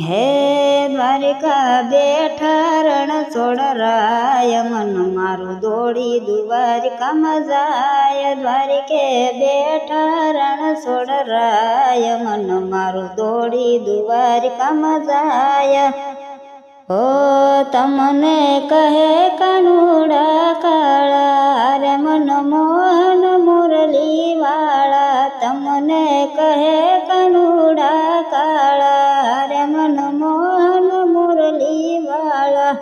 હે દ્વારિકા બેઠા રણ છોડરાય મન મારું દોડી દ્વારિકામાં જાય દ્વારિકે બેઠા રણ છોડરાય મન મારું દોડી દ્વારિકામાં જાય ઓ તમને કહે કનુડા કાળા રે મન મોહન મુરલી વાળા તમને કહે કનુડા કાળા રે મન મોહન મુરલી વાળા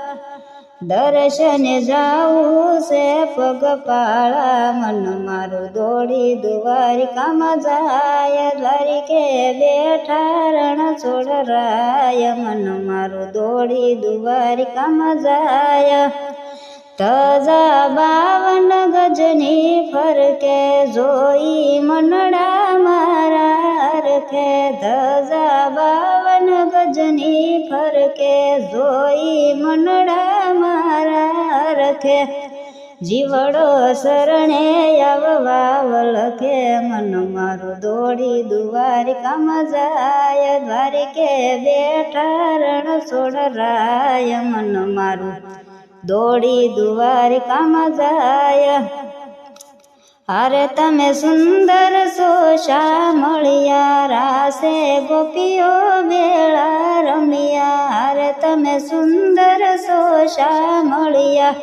દર્શને જાવું છે પગપાળા મન મારું દોડી દ્વારિકામાં જાય દ્વારિકે બેઠા રણ છોડરાય મન મારું દોડી દ્વારિકામાં જાય તજા બાવન ગજની ફરકે જોઈ મનડા મારા રખે ધજા બાવન ગજની ફરકે જોઈ મનડા મારા રખે. જીવડો શરણે આવવા વલખે મન મારું દોડી દ્વારિકામાં જાય. દ્વારિકે બેઠા રણ છોડરાય મન મારું દોડી દ્વારિકામાં જાય. અરે તમે સુંદર સોશા મળ્યા રાસે ગોપીઓ મેળા રમ્યા. અરે તમે સુંદર સોશા મળ્યા.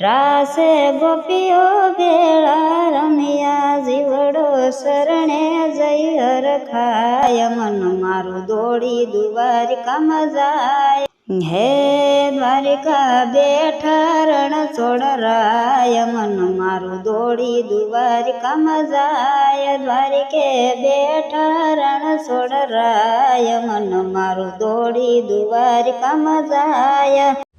રાસે ગોપીઓ વેળા રમ્યા. જીવડો શરણે જઈ હરખાય. મન મારું દોડી દુવારિકામાં જાય. હે દ્વારિકા બેઠા રણ છોડરાય, મન મારું દોડી દ્વારિકામાં જાય. દ્વારિકે બેઠા રણ છોડરાય, મન મારું દોડી દ્વારિકામાં જાય.